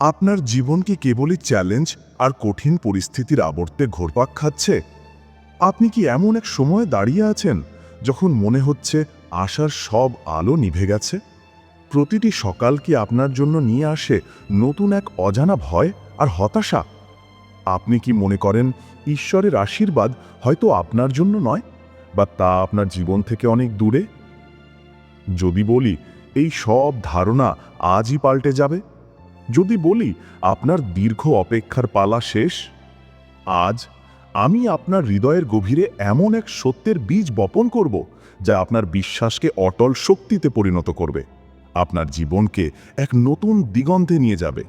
আপনার জীবন কি কেবলই চ্যালেঞ্জ আর কঠিন পরিস্থিতির আবর্তে ঘোরপাক খাচ্ছে? আপনি কি এমন এক সময়ে দাঁড়িয়ে আছেন যখন মনে হচ্ছে আশার সব আলো নিভে গেছে? প্রতিটি সকাল কি আপনার জন্য নিয়ে আসে নতুন এক অজানা ভয় আর হতাশা? আপনি কি মনে করেন ঈশ্বরের আশীর্বাদ হয়তো আপনার জন্য নয়, বা তা আপনার জীবন থেকে অনেক দূরে? যদি বলি, এই সব ধারণা আজই পাল্টে যাবে। যদি বলি, আপনার দীর্ঘ অপেক্ষার পালা শেষ? আজ আমি আপনার হৃদয়ের গভীরে এমন এক সত্যের বীজ বপন করব, যা আপনার বিশ্বাসকে অটল শক্তিতে পরিণত করবে। আপনার জীবনকে এক নতুন দিগন্তে নিয়ে যাবে।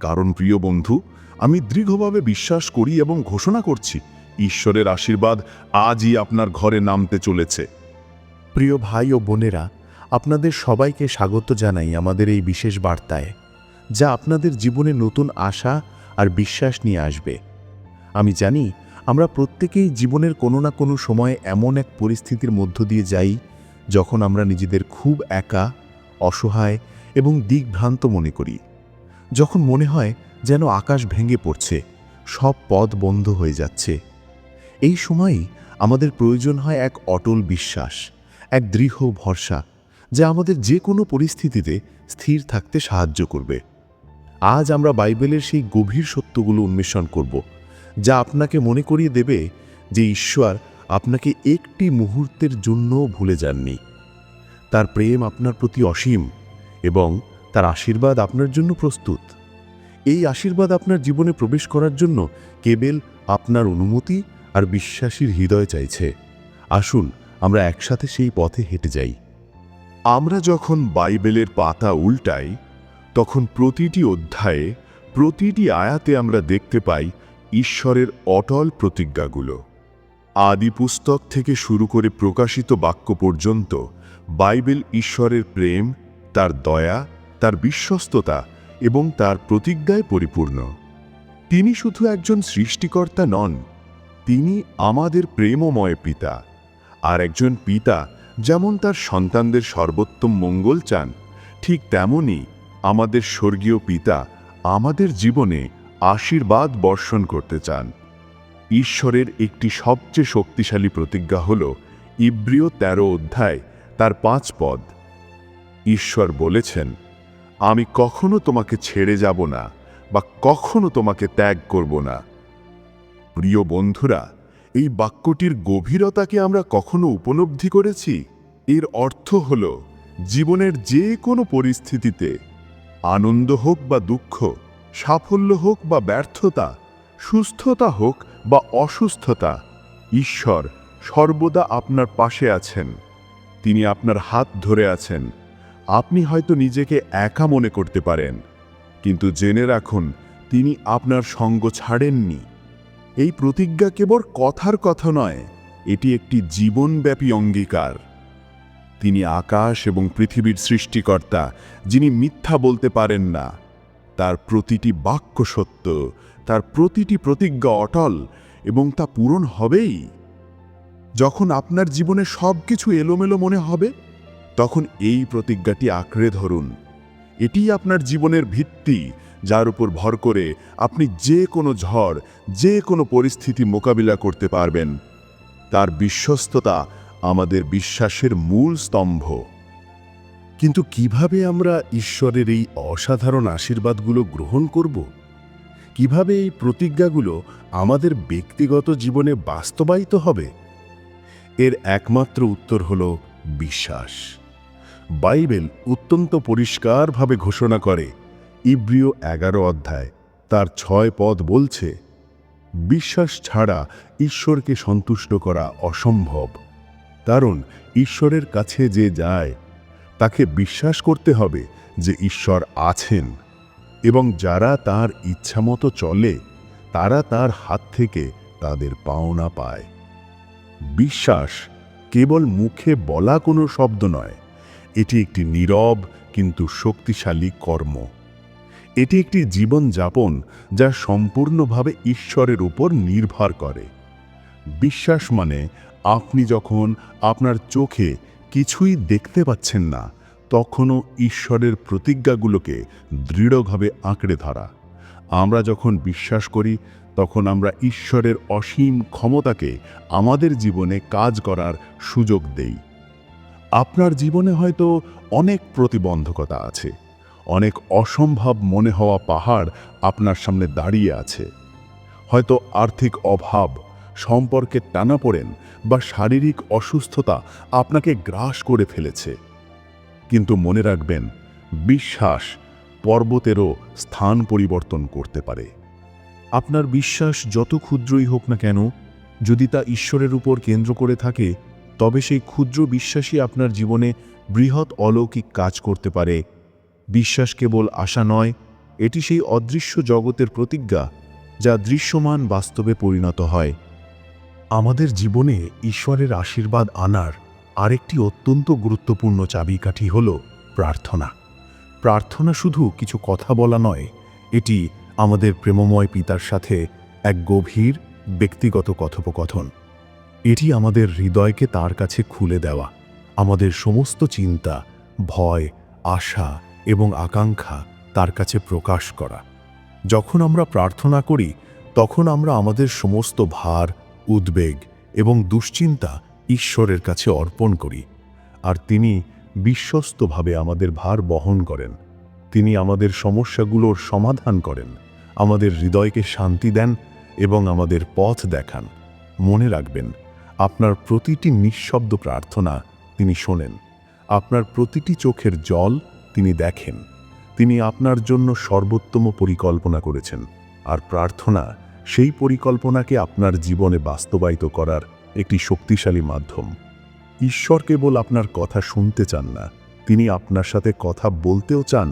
কারণ, প্রিয় বন্ধু, আমি দৃঢ়ভাবে বিশ্বাস করি এবং ঘোষণা করছি, ঈশ্বরের আশীর্বাদ আজই আপনার ঘরে নামতে চলেছে। প্রিয় ভাই ও বোনেরা, আপনাদের সবাইকে স্বাগত জানাই আমাদের এই বিশেষ বার্তায়। যা আপনাদের জীবনে নতুন আশা আর বিশ্বাস নিয়ে আসবে। আমি জানি, আমরা প্রত্যেকেই জীবনের কোনো না কোনো সময়ে এমন এক পরিস্থিতির মধ্য দিয়ে যাই, যখন আমরা নিজেদের খুব একা, অসহায় এবং দিকভ্রান্ত মনে করি। যখন মনে হয় যেন আকাশ ভেঙে পড়ছে, সব পথ বন্ধ হয়ে যাচ্ছে। এই সময়ই আমাদের প্রয়োজন হয় এক অটল বিশ্বাস, এক দৃঢ় ভরসা, যা আমাদের যে কোনো পরিস্থিতিতে স্থির থাকতে সাহায্য করবে। আজ আমরা বাইবেলের সেই গভীর সত্যগুলো উন্মেষণ করব, যা আপনাকে মনে করিয়ে দেবে যে ঈশ্বর আপনাকে একটি মুহূর্তের জন্যও ভুলে যাননি। তার প্রেম আপনার প্রতি অসীম এবং তার আশীর্বাদ আপনার জন্য প্রস্তুত। এই আশীর্বাদ আপনার জীবনে প্রবেশ করার জন্য কেবল আপনার অনুমতি আর বিশ্বাসীর হৃদয় চাইছে। আসুন, আমরা একসাথে সেই পথে হেঁটে যাই। আমরা যখন বাইবেলের পাতা উল্টাই তখন প্রতিটি অধ্যায়ে, প্রতিটি আয়াতে আমরা দেখতে পাই ঈশ্বরের অটল প্রতিজ্ঞাগুলো। আদি পুস্তক থেকে শুরু করে প্রকাশিত বাক্য পর্যন্ত বাইবেল ঈশ্বরের প্রেম, তার দয়া, তার বিশ্বস্ততা এবং তার প্রতিজ্ঞায় পরিপূর্ণ। তিনি শুধু একজন সৃষ্টিকর্তা নন, তিনি আমাদের প্রেমময় পিতা। আর একজন পিতা যেমন তার সন্তানদের সর্বোত্তম মঙ্গল চান, ঠিক তেমনি আমাদের স্বর্গীয় পিতা আমাদের জীবনে আশীর্বাদ বর্ষণ করতে চান। ঈশ্বরের একটি সবচেয়ে শক্তিশালী প্রতিজ্ঞা হল ইব্রিয় তেরো অধ্যায়, তার পাঁচ পদ। ঈশ্বর বলেছেন, আমি কখনো তোমাকে ছেড়ে যাব না বা কখনো তোমাকে ত্যাগ করব না। প্রিয় বন্ধুরা, এই বাক্যটির গভীরতাকে আমরা কখনো উপলব্ধি করেছি? এর অর্থ হল, জীবনের যে কোনো পরিস্থিতিতে আনন্দ হোক বা দুঃখ, সাফল্য হোক বা ব্যর্থতা, সুস্থতা হোক বা অসুস্থতা, ঈশ্বর সর্বদা আপনার পাশে আছেন। তিনি আপনার হাত ধরে আছেন। আপনি হয়তো নিজেকে একা মনে করতে পারেন, কিন্তু জেনে রাখুন, তিনি আপনার সঙ্গ ছাড়েননি। এই প্রতিজ্ঞা কেবল কথার কথা নয়, এটি একটি জীবনব্যাপী অঙ্গীকার। তিনি আকাশ এবং পৃথিবীর সৃষ্টিকর্তা, যিনি মিথ্যা বলতে পারেন না। তার প্রতিটি বাক্য সত্য, তার প্রতিটি প্রতিজ্ঞা অটল, এবং তা পূরণ হবেই। যখন আপনার জীবনে সব কিছু এলোমেলো মনে হবে, তখন এই প্রতিজ্ঞাটি আঁকড়ে ধরুন। এটি আপনার জীবনের ভিত্তি, যার উপর ভর করে আপনি যে কোনো ঝড়, যে কোনো পরিস্থিতি মোকাবিলা করতে পারবেন। তার বিশ্বস্ততা আমাদের বিশ্বাসের মূল স্তম্ভ। কিন্তু কীভাবে আমরা ঈশ্বরের এই অসাধারণ আশীর্বাদগুলো গ্রহণ করব? কীভাবে এই প্রতিজ্ঞাগুলো আমাদের ব্যক্তিগত জীবনে বাস্তবায়িত হবে? এর একমাত্র উত্তর হল বিশ্বাস। বাইবেল অত্যন্ত পরিষ্কারভাবে ঘোষণা করে, ইব্রিয় এগারো অধ্যায়, তার ছয় পদ বলছে, বিশ্বাস ছাড়া ঈশ্বরকে সন্তুষ্ট করা অসম্ভব। কারণ ঈশ্বরের কাছে যে যায়, তাকে বিশ্বাস করতে হবে যে ঈশ্বর আছেন। এবং যারা তার ইচ্ছামতো চলে, তারা তার হাত থেকে তাদের পাওনা পায়। বিশ্বাস কেবল মুখে বলা কোনো শব্দ নয়। এটি একটি নীরব কিন্তু শক্তিশালী কর্ম। এটি একটি জীবনযাপন যা সম্পূর্ণভাবে ঈশ্বরের উপর নির্ভর করে। বিশ্বাস মানে আপনি যখন আপনার চোখে কিছুই দেখতে পাচ্ছেন না, তখনও ঈশ্বরের প্রতিজ্ঞাগুলোকে দৃঢ়ভাবে আঁকড়ে ধরা। আমরা যখন বিশ্বাস করি, তখন আমরা ঈশ্বরের অসীম ক্ষমতাকে আমাদের জীবনে কাজ করার সুযোগ দেই। আপনার জীবনে হয়তো অনেক প্রতিবন্ধকতা আছে, অনেক অসম্ভব মনে হওয়া পাহাড় আপনার সামনে দাঁড়িয়ে আছে। হয়তো আর্থিক অভাব সম্পর্কের টানাপোড়েন বা শারীরিক অসুস্থতা আপনাকে গ্রাস করে ফেলেছে। কিন্তু মনে রাখবেন, বিশ্বাস পর্বতেরও স্থান পরিবর্তন করতে পারে। আপনার বিশ্বাস যত ক্ষুদ্রই হোক না কেন, যদি তা ঈশ্বরের উপর কেন্দ্র করে থাকে, তবে সেই ক্ষুদ্র বিশ্বাসই আপনার জীবনে বৃহৎ অলৌকিক কাজ করতে পারে। বিশ্বাস কেবল আশা নয়, এটি সেই অদৃশ্য জগতের প্রতিজ্ঞা যা দৃশ্যমান বাস্তবে পরিণত হয়। আমাদের জীবনে ঈশ্বরের আশীর্বাদ আনার আরেকটি অত্যন্ত গুরুত্বপূর্ণ চাবিকাঠি হল প্রার্থনা। প্রার্থনা শুধু কিছু কথা বলা নয়, এটি আমাদের প্রেমময় পিতার সাথে এক গভীর, ব্যক্তিগত কথোপকথন। এটি আমাদের হৃদয়কে তার কাছে খুলে দেওয়া, আমাদের সমস্ত চিন্তা, ভয়, আশা এবং আকাঙ্ক্ষা তার কাছে প্রকাশ করা। যখন আমরা প্রার্থনা করি, তখন আমরা আমাদের সমস্ত ভার উদ্বেগ এবং দুশ্চিন্তা ঈশ্বরের কাছে অর্পণ করি, আর তিনি বিশ্বস্তভাবে আমাদের ভার বহন করেন। তিনি আমাদের সমস্যাগুলোর সমাধান করেন, আমাদের হৃদয়কে শান্তি দেন এবং আমাদের পথ দেখান। মনে রাখবেন, আপনার প্রতিটি নিঃশব্দ প্রার্থনা তিনি শোনেন, আপনার প্রতিটি চোখের জল তিনি দেখেন, তিনি আপনার জন্য সর্বোত্তম পরিকল্পনা করেছেন, আর প্রার্থনা সেই পরিকল্পনাকে আপনার জীবনে বাস্তবায়িত করার একটি শক্তিশালী মাধ্যম। ঈশ্বর কেবল আপনার কথা শুনতে চান না, তিনি আপনার সাথে কথা বলতেও চান।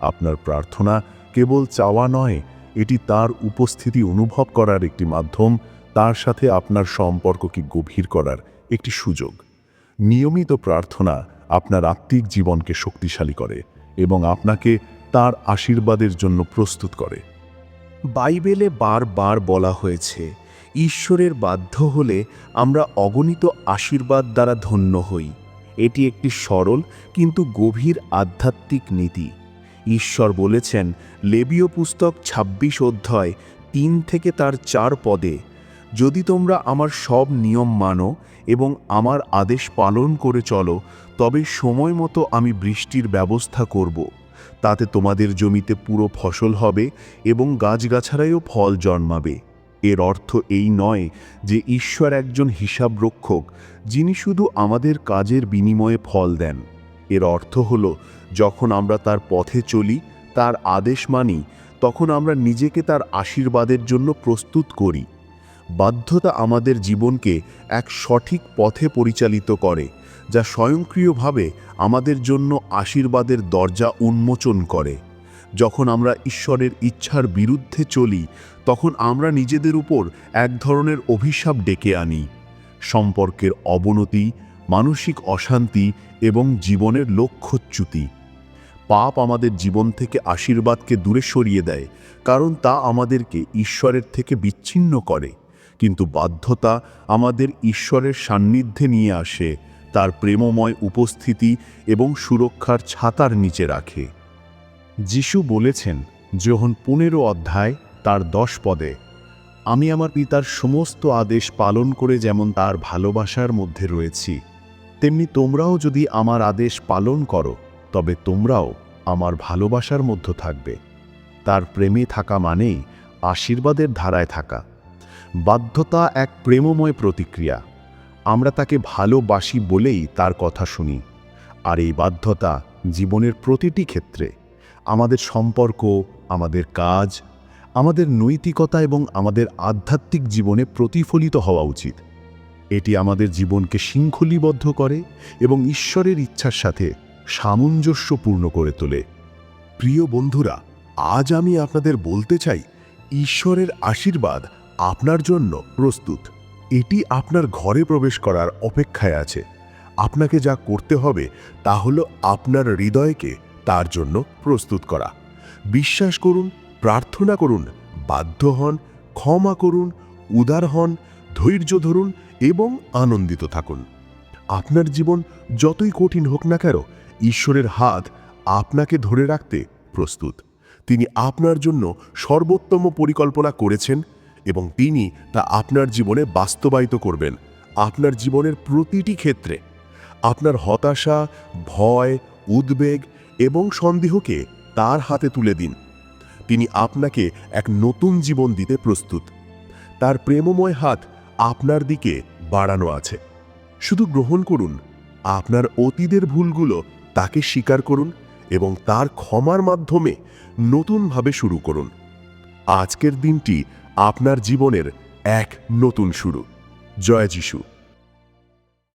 আপনার প্রার্থনা কেবল চাওয়া নয়, এটি তার উপস্থিতি অনুভব করার একটি মাধ্যম, তার সাথে আপনার সম্পর্ককে গভীর করার একটি সুযোগ। নিয়মিত প্রার্থনা আপনার আত্মিক জীবনকে শক্তিশালী করে এবং আপনাকে তার আশীর্বাদের জন্য প্রস্তুত করে। বাইবেলে বারবার বলা হয়েছে, ঈশ্বরের বাধ্য হলে আমরা অগণিত আশীর্বাদ দ্বারা ধন্য হই। এটি একটি সরল কিন্তু গভীর আধ্যাত্মিক নীতি। ঈশ্বর বলেছেন, লেবীয় পুস্তক ২৬ অধ্যায় তিন থেকে তার চার পদে, যদি তোমরা আমার সব নিয়ম মানো এবং আমার আদেশ পালন করে চলো, তবে সময় মতো আমি বৃষ্টির ব্যবস্থা করব। তাতে তোমাদের জমিতে পুরো ফসল হবে এবং গাছগাছারাইও ফল জন্মাবে। এর অর্থ এই নয় যে ঈশ্বর একজন হিসাব রক্ষক যিনি শুধু আমাদের কাজের বিনিময়ে ফল দেন। এর অর্থ হল, যখন আমরা তার পথে চলি, তার আদেশ মানি, তখন আমরা নিজেকে তার আশীর্বাদের জন্য প্রস্তুত করি। বাধ্যতা আমাদের জীবনকে এক সঠিক পথে পরিচালিত করে। যা স্বয়ংক্রিয়ভাবে আমাদের জন্য আশীর্বাদের দরজা উন্মোচন করে। যখন আমরা ঈশ্বরের ইচ্ছার বিরুদ্ধে চলি, তখন আমরা নিজেদের উপর এক ধরনের অভিশাপ ডেকে আনি। সম্পর্কের অবনতি, মানসিক অশান্তি এবং জীবনের লক্ষ্যচ্যুতি। পাপ আমাদের জীবন থেকে আশীর্বাদকে দূরে সরিয়ে দেয়, কারণ তা আমাদেরকে ঈশ্বরের থেকে বিচ্ছিন্ন করে। কিন্তু বাধ্যতা আমাদের ঈশ্বরের সান্নিধ্যে নিয়ে আসে। তার প্রেমময় উপস্থিতি এবং সুরক্ষার ছাতার নিচে রাখে। যিশু বলেছেন, যখন পনেরো অধ্যায়, তার দশ পদে, আমি আমার পিতার সমস্ত আদেশ পালন করে যেমন তার ভালোবাসার মধ্যে রয়েছি, তেমনি তোমরাও যদি আমার আদেশ পালন করো, তবে তোমরাও আমার ভালোবাসার মধ্যে থাকবে। তার প্রেমে থাকা মানেই আশীর্বাদের ধারায় থাকা। বাধ্যতা এক প্রেমময় প্রতিক্রিয়া। আমরা তাকে ভালোবাসি বলেই তার কথা শুনি। আর এই বাধ্যতা জীবনের প্রতিটি ক্ষেত্রে, আমাদের সম্পর্ক, আমাদের কাজ, আমাদের নৈতিকতা এবং আমাদের আধ্যাত্মিক জীবনে প্রতিফলিত হওয়া উচিত। এটি আমাদের জীবনকে শৃঙ্খলীবদ্ধ করে এবং ঈশ্বরের ইচ্ছার সাথে সামঞ্জস্যপূর্ণ করে তোলে। প্রিয় বন্ধুরা, আজ আমি আপনাদের বলতে চাই, ঈশ্বরের আশীর্বাদ আপনার জন্য প্রস্তুত। এটি আপনার ঘরে প্রবেশ করার অপেক্ষায় আছে। আপনাকে যা করতে হবে তা হলো আপনার হৃদয়কে তার জন্য প্রস্তুত করা। বিশ্বাস করুন, প্রার্থনা করুন, বাধ্য হন, ক্ষমা করুন, উদার হন, ধৈর্য ধরুন এবং আনন্দিত থাকুন। আপনার জীবন যতই কঠিন হোক না কেন, ঈশ্বরের হাত আপনাকে ধরে রাখতে প্রস্তুত। তিনি আপনার জন্য সর্বোত্তম পরিকল্পনা করেছেন এবং তিনি তা আপনার জীবনে বাস্তবায়িত করবেন, আপনার জীবনের প্রতিটি ক্ষেত্রে। আপনার হতাশা, ভয়, উদ্বেগ এবং সন্দেহকে তার হাতে তুলে দিন। তিনি আপনাকে এক নতুন জীবন দিতে প্রস্তুত। তার প্রেমময় হাত আপনার দিকে বাড়ানো আছে। শুধু গ্রহণ করুন, আপনার অতীতের ভুলগুলো তাকে স্বীকার করুন এবং তার ক্ষমার মাধ্যমে নতুনভাবে শুরু করুন। আজকের দিনটি আপনার জীবনের এক নতুন শুরু। জয় যিশু।